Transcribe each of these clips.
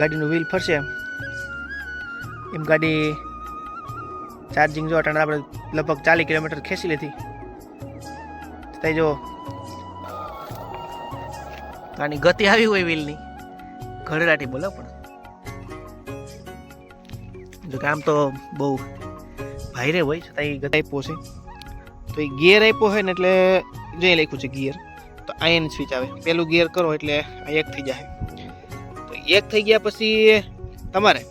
ગાડીનું વ્હીલ ફરશે. એમ ગાડી ચાર્જિંગ જો અટાણે આપણે લગભગ ચાલીસ કિલોમીટર ખેંચી લીધી. ત્યાં જો આની ગતિ આવી હોય વ્હીલની ઘરડાટી બોલો પણ. જો કે આમ તો બહુ ભાઈરે હોય છતાં એ ગતિ આપ્યો છે. તો એ ગિયર આપ્યો હોય ને એટલે જે લખ્યું છે ગિયર તો આયન સ્વિચ આવે. પેલું ગિયર કરો એટલે આ એક થઈ જાય. એક થઈ ગયા પછી તમારે.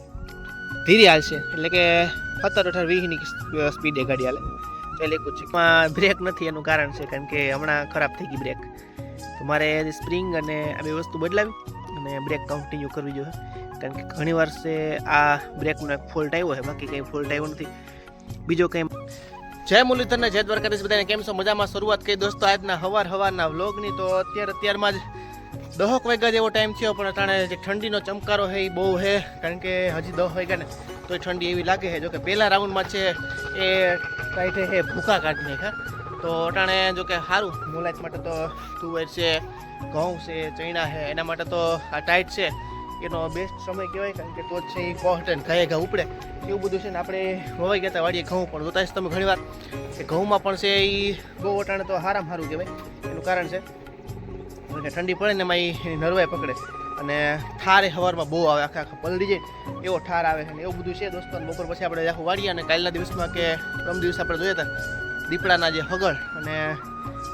ધીરે હાલશે, એટલે કે સત્તર અઢાર વીસની સ્પીડે ગાડી હાલે. તો એ લખ્યું છે. એમાં બ્રેક નથી એનું કારણ છે, કારણ કે હમણાં ખરાબ થઈ ગઈ બ્રેક તો મારે સ્પ્રિંગ અને આ બે વસ્તુ બદલાવી અને બ્રેક કન્ટિન્યુ કરવી જોઈએ. કારણ કે ઘણી વાર છે, આ બ્રેકનો એક ફોલ્ટ આવ્યો છે, બાકી કંઈ ફોલ્ટ આવ્યો નથી. બીજો કંઈ જય મુરલીધર ને જય દ્વારકાધીશ. બધાને કેમ છો? મજામાં? શરૂઆત કરી દોસ્તો, આજના હવાર હવારના વ્લોગની તો અત્યારે, અત્યારમાં જ દહક વાગ્યા જેવો ટાઈમ થયો, પણ અટાણે જે ઠંડીનો ચમકારો છે એ બહુ છે. કારણ કે હજી દહ વાગ્યા ને તો ઠંડી એવી લાગે છે. જો કે પહેલા રાઉન્ડમાં છે એ ટાઈટે છે ભૂખા કાઢી નાખ્યા તો અટાણે જો કે સારું મુલાયત માટે તો તુવેર છે, ઘઉં છે, ચૈણા છે, એના માટે તો આ ટાઈટ છે. એનો બેસ્ટ સમય કહેવાય, કારણ કે તો જ છે એ કોસ્ટ ઘાએ ઘા ઉપડે. એવું બધું છે ને આપણે વવાઈ ગયા વાડીએ ઘઉં પણ જોતા તમે ઘણીવાર કે ઘઉંમાં પણ છે એ બહુ અટાણે તો હારામ સારું કહેવાય. એનું કારણ છે કારણ ઠંડી પડે ને એમાં એ નરવાય પકડે. અને ઠાર એ સવારમાં બહુ આવે, આખા આખા પલડી જાય. એવો ઠાર આવે અને એવું બધું છે દોસ્તો. બપોર પછી આપણે આખું વાળીએ અને કાલના દિવસમાં કે પ્રમ દિવસે આપણે જોઈએ હતા દીપડાના જે હગળ અને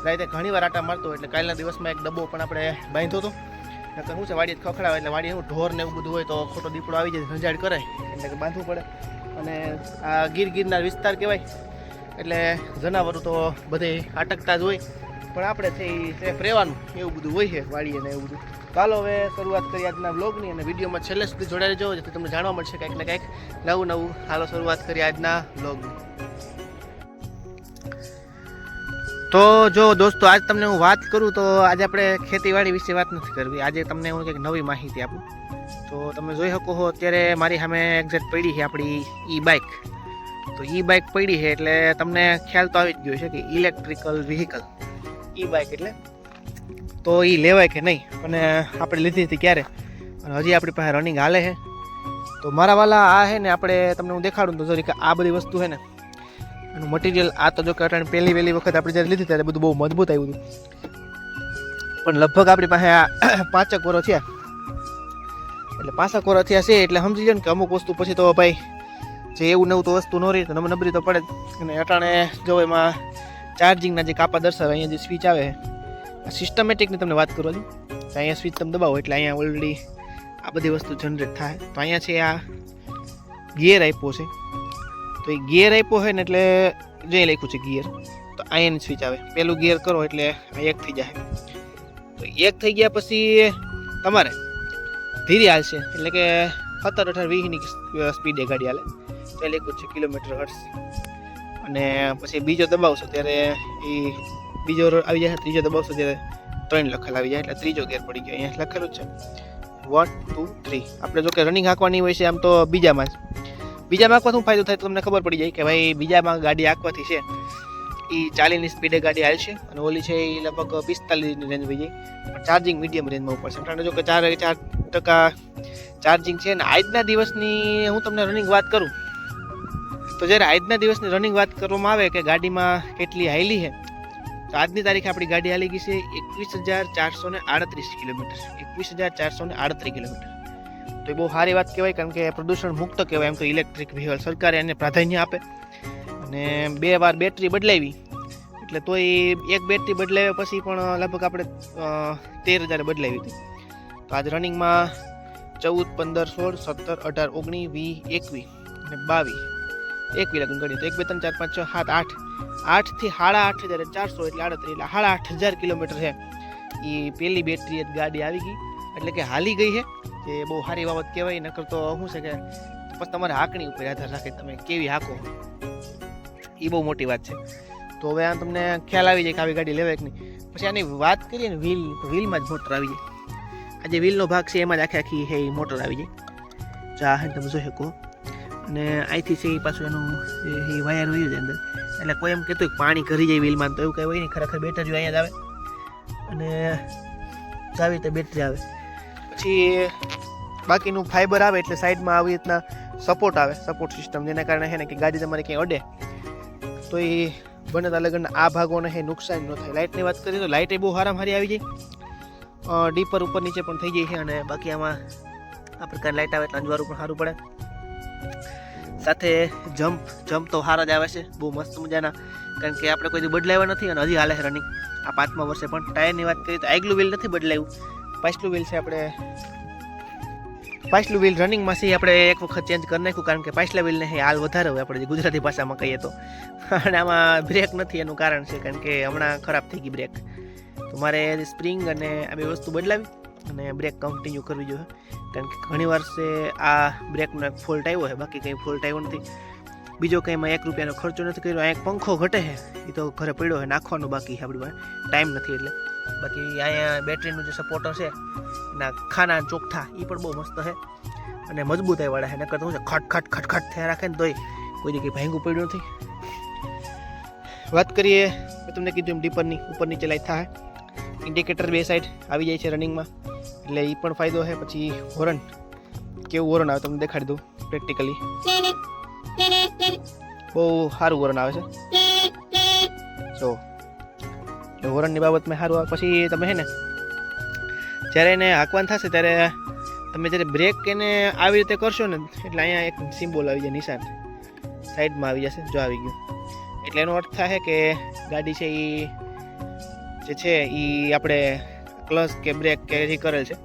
રાતે ઘણી વાર આટા મારતો એટલે કાલના દિવસમાં એક ડબ્બો પણ આપણે બાંધ્યો હતો. નકર શું છે, વાડીએ ખખડાવે એટલે વાડી શું ઢોર ને એવું બધું હોય તો ખોટો દીપડો આવી જાય, રંજાડ કરે. એટલે કે બાંધવું પડે. અને આ ગીર ગીરનાર વિસ્તાર કહેવાય. એટલે જનાવરો તો બધે આટકતા જ હોય. પણ આપણે છે સેફ રહેવાનું, એવું બધું હોય છે વાડીએ ને એવું બધું. ચાલો હવે શરૂઆત કરીએ આજના બ્લોગની અને વિડીયોમાં છેલ્લે સુધી જોડાઈ રહેજો, જેથી તમને જાણવા મળશે કંઈક ને કંઈક નવું નવું. હાલો શરૂઆત કરીએ આજના બ્લોગની તો જો દોસ્તો, આજ તમને હું વાત કરું તો આજે આપણે ખેતીવાડી વિશે વાત નથી કરવી. આજે તમને હું કંઈક નવી માહિતી આપું. તો તમે જોઈ શકો છો અત્યારે મારી સામે એક્ઝેક્ટ પડી છે આપણી ઈ બાઇક તો ઈ બાઇક પડી છે એટલે તમને ખ્યાલ તો આવી જ ગયો છે કે ઇલેક્ટ્રિકલ વ્હીકલ ઈ બાઇક એટલે. તો એ લેવાય કે નહીં? અને આપણે લીધી હતી ક્યારે? અને હજી આપણી પાસે રનિંગ હાલે છે. તો મારા વાલા આ છે ને આપણે તમને હું દેખાડું તો જરીક આ બધી વસ્તુ છે ને, એનું મટીરિયલ આ તો જો કે અટાણે પહેલી પહેલી વખત આપણે જ્યારે લીધી ત્યારે બધું બહુ મજબૂત આવ્યું હતું. પણ લગભગ આપણી પાસે આ પાંચક વરો થયા. એટલે પાંચક વરો થયા છે એટલે સમજી જાય ને કે અમુક વસ્તુ પછી તો ભાઈ, જે એવું નવું તો વસ્તુ ન રહી તો નબરી તો પડે જ. અને અટાણે જો એમાં ચાર્જિંગના જે કાપા દર્શાવે, અહીંયા જે સ્વિચ આવે સિસ્ટમેટિકની તમને વાત કરું છું. તો અહીંયા સ્વિચ તમે દબાવો, એટલે અહીંયા ઓલરેડી આ બધી વસ્તુ જનરેટ થાય. તો અહીંયા છે આ ગિયર આપ્યો છે. તો એ ગિયર આપ્યો હોય ને એટલે જે લખ્યું છે ગિયર તો આયન સ્વિચ આવે. પેલું ગિયર કરો એટલે આ એક થઈ જાય. તો એક થઈ ગયા પછી તમારે ધીરે હાલશે. એટલે કે સત્તર અઢાર વીસની સ્પીડે ગાડી હાલે. તો એ લખ્યું છે કિલોમીટર હર્ટ્સ અને પછી બીજો દબાવશો ત્યારે એ બીજો આવી જાય ત્રીજો દબાવશો ત્યારે ત્રણ લખેલ આવી જાય, એટલે ત્રીજો ગેર પડી ગયો, અહીંયા લખેલું છે. વન ટુ થ્રી આપણે જો કે રનિંગ હાંકવાની હોય છે, આમ તો બીજામાં જ. બીજામાં હાંકવા શું ફાયદો થાય તો તમને ખબર પડી જાય કે ભાઈ બીજામાં ગાડી હાંકવાથી છે એ ચાલીની સ્પીડે ગાડી હાલશે અને ઓલી છે એ લગભગ પિસ્તાલીસની રેન્જ હોય જાય ચાર્જિંગ મીડિયમ રેન્જમાં ઉપર છે. કારણ જો કે ચાર ચાર ટકા ચાર્જિંગ છે ને આજના દિવસની હું તમને રનિંગ વાત કરું તો જ્યારે આજના દિવસની રનિંગ વાત કરવામાં આવે કે ગાડીમાં કેટલી હાઈલી છે, તો આજની તારીખે આપણી ગાડી હાલી ગઈ છે એકવીસ હજાર ચારસો ને આડત્રીસ કિલોમીટર, એકવીસ હજાર ચારસો ને આડત્રીસ કિલોમીટર. તો એ બહુ સારી વાત કહેવાય, કારણ કે પ્રદૂષણ મુક્ત કહેવાય, એમ તો ઇલેક્ટ્રિક વ્હીકલ સરકારે એને પ્રાધાન્ય આપે. અને બે વાર બેટરી બદલાવી, એટલે તો એ એક બેટરી બદલાવ્યા પછી પણ લગભગ આપણે તેર હજાર બદલાવી હતી. તો આજ રનિંગમાં ચૌદ, પંદર, સોળ, સત્તર, અઢાર, ઓગણીસ, વીસ, એકવીસ અને બાવીસ એકવી લગ્ન ગણી તો એક, બે, ત્રણ, ચાર, પાંચ, છ, સાત, આઠ. આઠથી સાડા આઠ હજાર ચારસો એટલે આડત્રીસ એટલે સાડા આઠ હજાર કિલોમીટર છે. એ પેલી બેટરી ગાડી આવી ગઈ. એટલે કે હાલી ગઈ છે, જે બહુ સારી બાબત કહેવાય. નકર તો શું છે કે પછી તમારે હાકણી ઉપર આધાર રાખે તમે કેવી હાંકો. એ બહુ મોટી વાત છે. તો હવે આ તમને ખ્યાલ આવી જાય કે આવી ગાડી લેવાય કે નહીં. પછી આની વાત કરીએ ને વ્હીલ વ્હીલમાં જ મોટર આવી જાય. આ જે વ્હીલનો ભાગ છે, એમાં જ આખી આખી હે મોટર આવી જાય. ચા તમે જોઈ શકો. અને અહીંથી છે એ પાછું એનું એ વાયર હોય છે અંદર. એટલે કોઈ એમ કહેતું કે પાણી કરી જાય વ્હીલમાં તો એવું કંઈ હોય નહીં, ખરેખર બેટરી અહીંયા જ આવે. અને ચાવી તો બેટરી આવે. પછી બાકીનું ફાઈબર આવે એટલે સાઈડમાં આવી રીતના સપોર્ટ આવે સપોર્ટ સિસ્ટમ જેના કારણે છે ને કે ગાડી તમારી ક્યાંય અડે. તો એ બનેતા લગન આ ભાગોને હે નુકસાન ન થાય. લાઇટની વાત કરીએ તો લાઇટ એ બહુ હારામ હારી આવી જાય ડીપર ઉપર નીચે પણ થઈ જાય છે અને બાકી આમાં આ પ્રકારની લાઇટ આવે એટલે અંજવારું પણ સારું પડે. સાથે જમ્પ જમ્પ તો હાર જ આવે છે, બહુ મસ્ત મજાના. કારણ કે આપણે કોઈ બદલાવ્યા નથી અને હજી હાલે છે રનિંગ આ પાંચમા વર્ષે પણ ટાયરની વાત કરીએ તો આગલું વ્હીલ નથી બદલાયું. પાછલું વ્હીલ છે આપણે પાછલું વ્હીલ રનિંગમાં છે આપણે એક વખત ચેન્જ કરી નાખ્યું, કારણ કે પાછલા વ્હીલને હાલ વધારે હોય આપણે ગુજરાતી ભાષામાં કહીએ તો. અને આમાં બ્રેક નથી એનું કારણ છે, કારણ કે હમણાં ખરાબ થઈ ગઈ બ્રેક તો મારે સ્પ્રિંગ અને આ બે વસ્તુ બદલાવી. અને બ્રેક કન્ટિન્યુ કરવી જોઈએ. કારણ કે ઘણી વાર છે આ બ્રેકનો એક ફોલ્ટ આવ્યો છે, બાકી કંઈ ફોલ્ટ આવ્યો નથી. બીજો કંઈ એમાં એક રૂપિયાનો ખર્ચો નથી કર્યો, આ એક પંખો ઘટે છે એ તો ઘરે પડ્યો છે, નાખવાનો બાકી આપણી પાસે. ટાઈમ નથી એટલે. બાકી અહીંયા બેટરીનું જે સપોર્ટર છે, એના ખાના ચોખ્ઠા એ પણ બહુ મસ્ત છે. અને મજબૂતાઈ વાળા છે, નકર તો શું છે, ખટ ખટ ખટ ખટ થયા રાખે ને તોય કોઈ જગ્યાએ ભાંગું પડ્યું નથી. વાત કરીએ, મેં તમને કીધું એમ ડીપરની ઉપર નીચે લાઈટ થાય. ઇન્ડિકેટર બે સાઈડ આવી જાય છે રનિંગમાં એટલે એ પણ ફાયદો છે પછી હોરન કેવું હોરન આવે તમને દેખાડી દઉં પ્રેક્ટિકલી બહુ સારું હોરન આવે છે. જો. એટલે હોરનની બાબતમાં સારું આવે પછી તમે છે ને, જ્યારે એને હાંકવાનું થશે ત્યારે તમે જ્યારે બ્રેક એને આવી રીતે કરશો ને, એટલે અહીંયા એક સિમ્બોલ આવી જાય નિશાન. સાઈડમાં આવી જશે, જો આવી ગયું. એટલે એનો અર્થ થાય કે ગાડી છે એ જે છે એ આપણે ક્લચ કે બ્રેક કે એ કરેલ છે.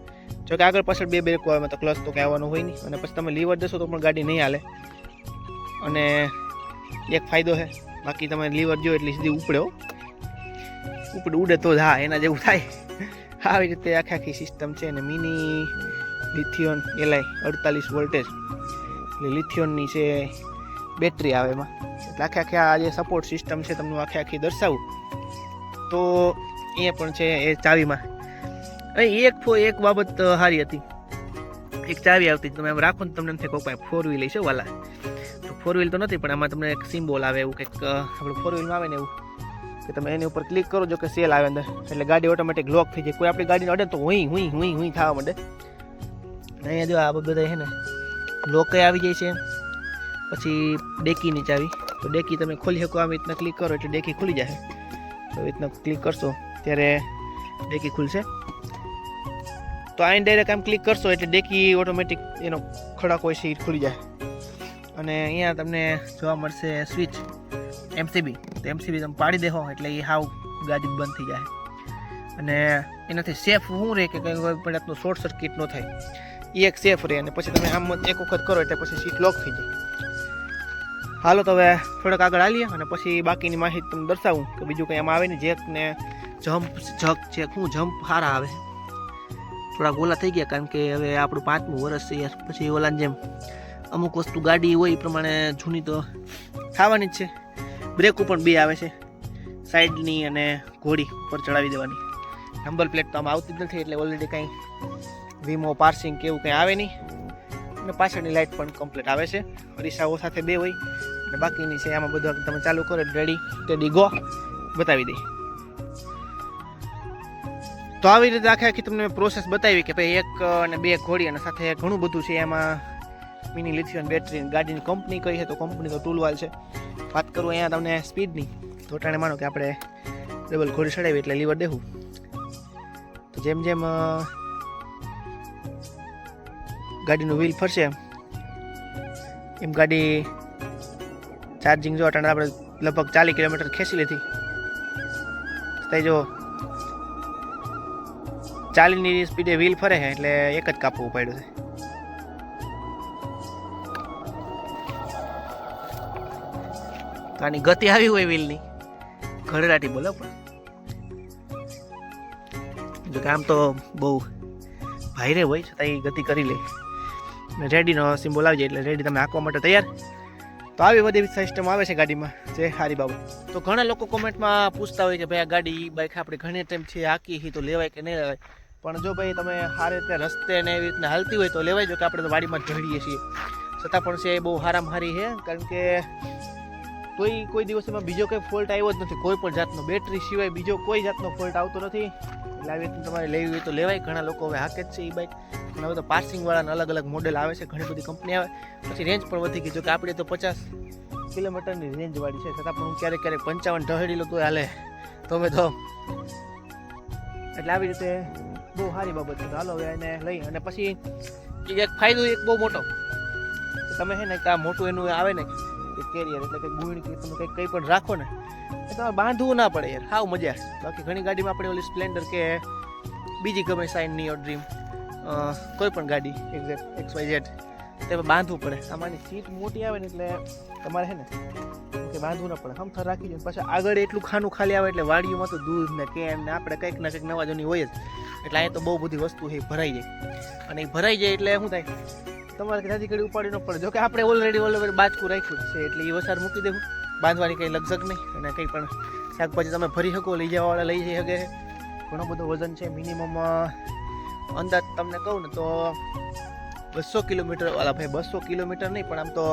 જો કે આગળ પાછળ બે બ્રેકો આવે તો ક્લચ તો કંઈ આવવાનું હોય નહીં. અને પછી તમે લીવર દેશો તો પણ ગાડી નહીં હાલે. અને એક ફાયદો છે બાકી તમે લીવર જો એટલે સીધી ઉપડ્યો ઉપડ, ઉડે તો જ હા, એના જેવું થાય. આવી રીતે આખી આખી સિસ્ટમ છે અને મિની લિથિયોન એલઆઈ અડતાલીસ વોલ્ટેજ એટલે લિથિયોનની છે બેટરી આવે એમાં. એટલે આખે આખી આ જે સપોર્ટ સિસ્ટમ છે, તમને આખે આખી દર્શાવું. તો એ પણ છે, એ ચાવીમાં. અહીં એક ફો, એક બાબત સારી હતી. એક ચાવી આવતી, તમે આમ રાખો ને તમને એમ થાય કોઈ ફોર વ્હીલ છે, વાલા. તો ફોર વ્હીલ તો નથી, પણ આમાં તમને એક સિમ્બોલ આવે, એવું કંઈક આપણે ફોર વ્હીલમાં આવે ને એવું. કે તમે એની ઉપર ક્લિક કરો, જો કે સેલ આવે અંદર. એટલે ગાડી ઓટોમેટિક લોક થઈ જાય. કોઈ આપણી ગાડીને અડે તો હુઈ હુઈ હુઈ હુઈ થવા માંડે. અહીંયા જો આ બધા છે ને લોકે આવી જાય છે. પછી ડેકીની ચાવી. તો ડેકી તમે ખોલી શકો, આમ રીતના ક્લિક કરો, એટલે ડેકી ખુલી જાય તો રીતના ક્લિક કરશો. ત્યારે ડેકી ખુલશે. તો આ ડાયરેક્ટ આમ ક્લિક કરશો એટલે ડેકી ઓટોમેટિક એનો ખડાક હોય છે એ ખુલી જાય. અને અહીંયા તમને જોવા મળશે સ્વિચ એમસીબી તો એમસીબી તમે પાડી દેહો એટલે એ હાવ ગાડી બંધ થઈ જાય. અને એનાથી સેફ શું રહે કે કંઈ પણ જાતનું શોર્ટ સર્કિટ ન થાય. એ એક સેફ રહે અને પછી તમે આમ એક વખત કરો એટલે પછી સીટ લોક થઈ જાય. હાલો તો હવે થોડોક આગળ હાલીએ અને પછી બાકીની માહિતી તમને દર્શાવું કે બીજું કંઈ આમાં આવે ને જેક ને જમ્પ જગ છે શું જમ્પ સારા આવે. થોડા ઓલા થઈ ગયા, કારણ કે હવે આપણું પાંચમું વર્ષ છે પછી ઓલાની જેમ અમુક વસ્તુ ગાડી હોય એ પ્રમાણે જૂની તો થવાની જ છે. બ્રેકો પણ બે આવે છે, સાઈડની અને ઘોડી ઉપર ચડાવી દેવાની. નંબર પ્લેટ તો આમાં આવતી જ નથી, એટલે ઓલરેડી કાંઈ વીમો પાર્સિંગ કે એવું કંઈ આવે નહીં. અને પાછળની લાઇટ પણ કમ્પ્લીટ આવે છે. અરીસાઓ સાથે બે હોય. અને બાકીની છે, આમાં બધું તમે ચાલુ કરો રેડી ટેડી ગો બતાવી દઈ તો આવી રીતે આખે આખી તમને પ્રોસેસ બતાવી કે ભાઈ એક અને બે ઘોડી અને સાથે ઘણું બધું છે એમાં મિની લિથિયન બેટરી ગાડીની કંપની કઈ છે તો કંપની તો ટૂલવાલ છે. વાત કરું અહીંયા તમને સ્પીડની તો ટાણે માનો કે આપણે ડબલ ઘોડી ચડાવી એટલે લીવર દેવું. તો જેમ જેમ ગાડીનું વ્હીલ ફરશે એમ ગાડી ચાર્જિંગ જો અટાણે આપણે લગભગ ચાલીસ કિલોમીટર ખેંચી લીધી. ત્યાં જો ચાલીની સ્પીડે વ્હીલ ફરે છે, એટલે એક જ કાપવું પડ્યું છે. તો આની ગતિ આવી હોય વ્હીલની ઘડરાટી બોલો પણ. જો કે તો બહુ ભાઈરે હોય છતાં એ ગતિ કરી લે. રેડીનો સિમ્બોલ આવી જાય, એટલે રેડી તમે આંકવા માટે તૈયાર. તો આવી બધી સિસ્ટમ આવે છે ગાડીમાં. જે સારી બાબત તો ઘણા લોકો કોમેન્ટમાં પૂછતા હોય કે ભાઈ આ ગાડી બાઈક આપણે ઘણી ટાઈમ છે આકી તો લેવાય કે નહીં લેવાય? પણ જો ભાઈ તમે સારી રીતે રસ્તે ને એવી રીતના હાલતી હોય તો લેવાય જો કે આપણે તો વાડીમાં ઢળીએ છીએ. છતાં પણ છે એ બહુ હારામ હારી છે, કારણ કે કોઈ કોઈ દિવસ એમાં બીજો કોઈ ફોલ્ટ આવ્યો જ નથી. કોઈ પણ જાતનો બેટરી સિવાય બીજો કોઈ જાતનો ફોલ્ટ આવતો નથી. એટલે આવી રીતનું તમારે લેવી હોય તો લેવાય. ઘણા લોકો હવે હાકે જ છે એ બાઈક અને હવે તો પાર્સિંગ વાળાના અલગ અલગ મોડેલ આવે છે. ઘણી બધી કંપની આવે. પછી રેન્જ પણ વધી ગઈ. જો કે આપણે તો પચાસ કિલોમીટરની રેન્જવાળી છે. છતાં પણ હું ક્યારેક ક્યારેક પંચાવન ઢહેડી લો તો હાલે. તો મેં તો એટલે આવી રીતે બહુ સારી બાબત છે. તો હાલો હવે એને લઈ અને પછી એક ફાયદો એક બહુ મોટો. તમે છે ને કે આ મોટું એનું આવે ને કે કેરિયર એટલે કે ગુણ કે તમે કંઈક કંઈ પણ રાખો ને એ તમારે બાંધવું ના પડે યાર. હાવ મજા બાકી ઘણી ગાડીમાં આપણે ઓલી સ્પ્લેન્ડર કે બીજી ગમે સાઇનની ડ્રીમ કોઈ પણ ગાડી એક્ઝેક્ટ એક્સ વાય ઝેડ તેમાં બાંધવું પડે. આમાંની સીટ મોટી આવે ને એટલે તમારે છે ને કે વાંધો ના પડે. હમથર રાખી દો પછી આગળ એટલું ખાનું ખાલી આવે એટલે વાડીઓમાં તો દૂધ ને કેન ને આપણે કંઈક ના કંઈક નવા જૂની હોય જ. એટલે અહીંયા તો બહુ બધી વસ્તુ એ ભરાઈ જાય. અને એ ભરાઈ જાય એટલે શું થાય? તમારે ત્યાંથી ઘડી ઉપાડી ન પડે. જોકે આપણે ઓલરેડી ઓલરેડી બાજકું રાખ્યું છે, એટલે એ વસાર મૂકી દેવું. બાંધવાની કંઈ લગઝગ નહીં. અને કંઈ પણ શાકભાજી તમે ભરી શકો, લઈ જવાવાળા લઈ જઈ શકે. ઘણો બધો વજન છે મિનિમમ અંદાજ તમને કહું ને તો બસો કિલોમીટર વાળા ભાઈ, બસો કિલોમીટર નહીં, પણ આમ તો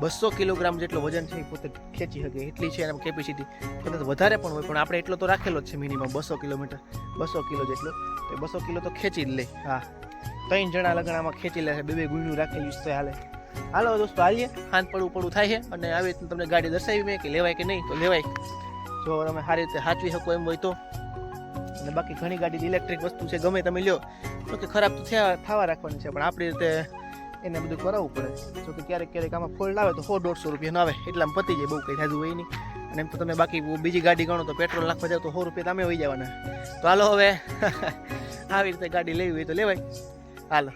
બસો કિલોગ્રામ જેટલો વજન છે એ પોતે ખેંચી શકે, એટલી છે એના કેપેસિટી કદાચ વધારે પણ હોય, પણ આપણે એટલો તો રાખેલો જ છે મિનિમમ બસો કિલોમીટર. બસો કિલો જેટલો. તો બસો કિલો તો ખેંચી જ લે. હા. ત્રણ જણા લગણામાં ખેંચી લે છે, બે બે ગુણ્યું રાખેલું છે હાલે. હાલો દોસ્તો હાલીએ હાથ પડવું પડવું થાય છે, અને આવી રીતે તમને ગાડી દર્શાવી મેં કે લેવાય કે નહીં, તો લેવાય. જો તમે સારી રીતે સાચવી શકો એમ હોય તો. અને બાકી ઘણી ગાડી ઇલેક્ટ્રિક વસ્તુ છે, ગમે તમે લ્યો. તો કે ખરાબ તો થયા, થવા રાખવાની છે, પણ આપણી રીતે એને બધું કરાવવું પડે. જો કે ક્યારેક ક્યારેક આમાં ફોલ્ડ આવે તો સો દોઢસો રૂપિયાનો આવે. એટલામાં પતી જાય બહુ કંઈ થાતું હોય નહીં. અને એમ તો તમે બાકી બીજી ગાડી ગણો તો પેટ્રોલ નાખવા જાવ તો સો રૂપિયા તમે હોઈ જવાના. તો હાલો હવે, આવી રીતે ગાડી લેવી હોય તો લેવાય. હાલો.